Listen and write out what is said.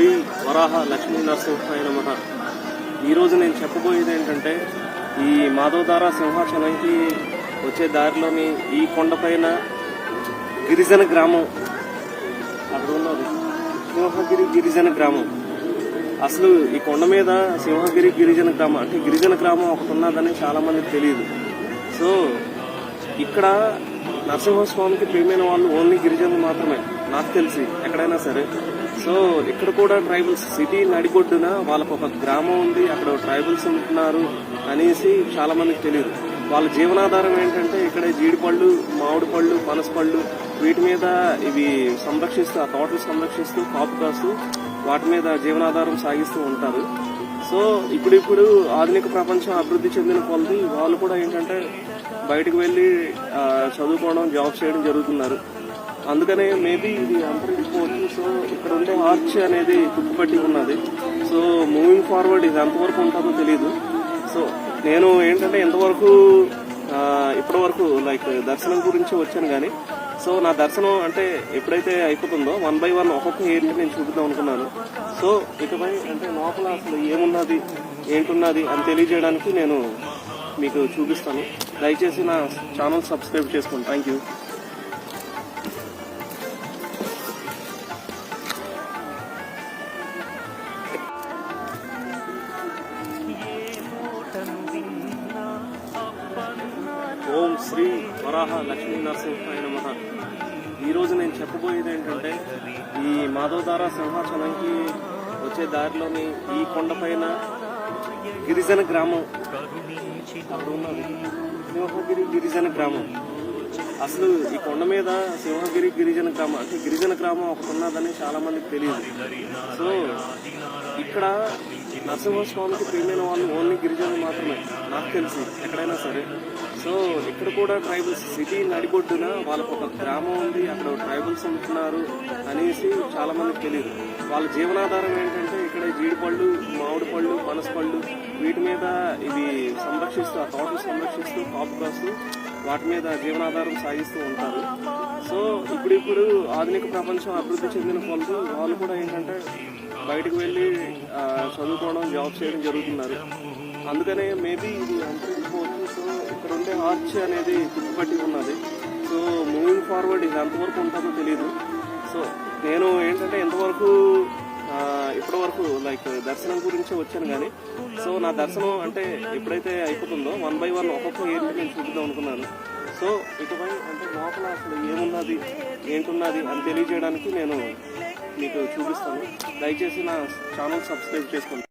శ్రీ వరాహ లక్ష్మీ నరసింహాయ నమ. ఈరోజు నేను చెప్పబోయేది ఏంటంటే ఈ మాధవధార సింహాచలంకి వచ్చే దారిలోని ఈ కొండపైన గిరిజన గ్రామం. అక్కడ ఉన్నది. సింహగిరి గిరిజన గ్రామం. అసలు ఈ కొండ మీద సింహగిరి గిరిజన గ్రామం అంటే గిరిజన గ్రామం ఒకటి ఉన్నదని చాలామందికి తెలియదు. సో ఇక్కడ నరసింహస్వామికి ప్రేమైన వాళ్ళు ఓన్లీ గిరిజనులు మాత్రమే. నాకు తెలిసి ఎక్కడైనా సరే. సో ఇక్కడ కూడా ట్రైబల్స్ సిటీ నడిగొడ్డున వాళ్ళకు ఒక గ్రామం ఉంది అక్కడ ట్రైబల్స్ ఉంటున్నారు అనేసి చాలా మందికి తెలియదు. వాళ్ళ జీవనాధారం ఏంటంటే ఇక్కడ జీడిపళ్ళు మామిడి పళ్ళు పనస పళ్ళు వీటి మీద ఇవి సంరక్షిస్తూ ఆ తోటలు సంరక్షిస్తూ కాపు కాస్తూ వాటి మీద జీవనాధారం సాగిస్తూ ఉంటారు. సో ఇప్పుడిప్పుడు ఆధునిక ప్రపంచం అభివృద్ధి చెందిన కొలది వాళ్ళు కూడా ఏంటంటే బయటకు వెళ్ళి చదువుకోవడం జాబ్ చేయడం జరుగుతున్నారు. అందుకనే మేబీ ఇది అంతరించిపోవచ్చు. సో ఇక్కడ ఉండే ఆర్చ్ అనేది తుప్పుపట్టి ఉన్నది. సో మూవింగ్ ఫార్వర్డ్ ఇది ఎంతవరకు ఉంటుందో తెలియదు సో నేను ఏంటంటే ఎంతవరకు ఇప్పటివరకు ఇప్పటి వరకు లైక్ దర్శనం గురించి వచ్చాను కానీ సో నా దర్శనం అంటే ఎప్పుడైతే అయిపోతుందో వన్ బై వన్ ఒక్కొక్క ఏరియా నేను చూపిద్దాం అనుకున్నాను. సో ఇకపై అంటే లోపల అసలు ఏమున్నది ఏంటున్నది అని తెలియజేయడానికి నేను మీకు చూపిస్తాను. దయచేసి నా ఛానల్ సబ్స్క్రైబ్ చేసుకోండి. థ్యాంక్ యూ శ్రీ వరాహ లక్ష్మీ నరసింహాయ నమః. ఈరోజు నేను చెప్పబోయేది ఏంటంటే ఈ మాధవధార సింహాచలంకి వచ్చే దారిలోని ఈ కొండపైన గిరిజన గ్రామం. అక్కడ ఉన్నది సింహగిరి గిరిజన గ్రామం. అసలు ఈ కొండ మీద సింహగిరి గిరిజన గ్రామం అంటే గిరిజన గ్రామం ఒకటి ఉన్నదని చాలా మందికి తెలియదు. సో ఇక్కడ నరసింహస్వామికి పెళ్ళిన వాళ్ళు ఓన్లీ గిరిజనులు మాత్రమే నాకు తెలిసి ఎక్కడైనా సరే. సో ఇక్కడ కూడా ట్రైబల్స్ సిటీ నడిబొడ్డున వాళ్ళకు ఒక గ్రామం ఉంది అక్కడ ట్రైబల్స్ ఉంటున్నారు అనేసి చాలా మందికి తెలియదు. వాళ్ళ జీవనాధారం ఏంటంటే ఇక్కడ జీడిపళ్ళు మామిడి పళ్ళు పనస పళ్ళు వీటి మీద ఇవి సంరక్షిస్తూ ఆ తోటలు సంరక్షిస్తూ కాపు కాస్తూ వాటి మీద జీవనాధారం సాగిస్తూ ఉంటారు. సో ఇప్పుడిప్పుడు ఆధునిక ప్రపంచం అభివృద్ధి చెందిన కొలది వాళ్ళు కూడా ఏంటంటే బయటకు వెళ్ళి చదువుకోవడం జాబ్ చేయడం జరుగుతున్నారు. అందుకనే మేబీ ఇది అంతరించిపోవచ్చు సో ఇక్కడ ఉండే ఆర్చ్ అనేది తుప్పుపట్టి ఉన్నది. సో మూవింగ్ ఫార్వర్డ్ ఇది ఎంతవరకు ఉంటుందో తెలియదు సో నేను ఏంటంటే ఎంతవరకు లైక్ uh, దర్శనం గురించి వచ్చాను కానీ సో నా దర్శనం అంటే ఎప్పుడైతే అయిపోతుందో వన్ బై వన్ ఒక్కొక్క ఏరియా నేను చూపిద్దాం అనుకున్నాను. సో ఇకపై అంటే లోపల అసలు ఏమున్నది ఏంటున్నది అని తెలియజేయడానికి నేను మీకు చూపిస్తాను. దయచేసి నా ఛానల్ సబ్స్క్రైబ్ చేసుకోండి.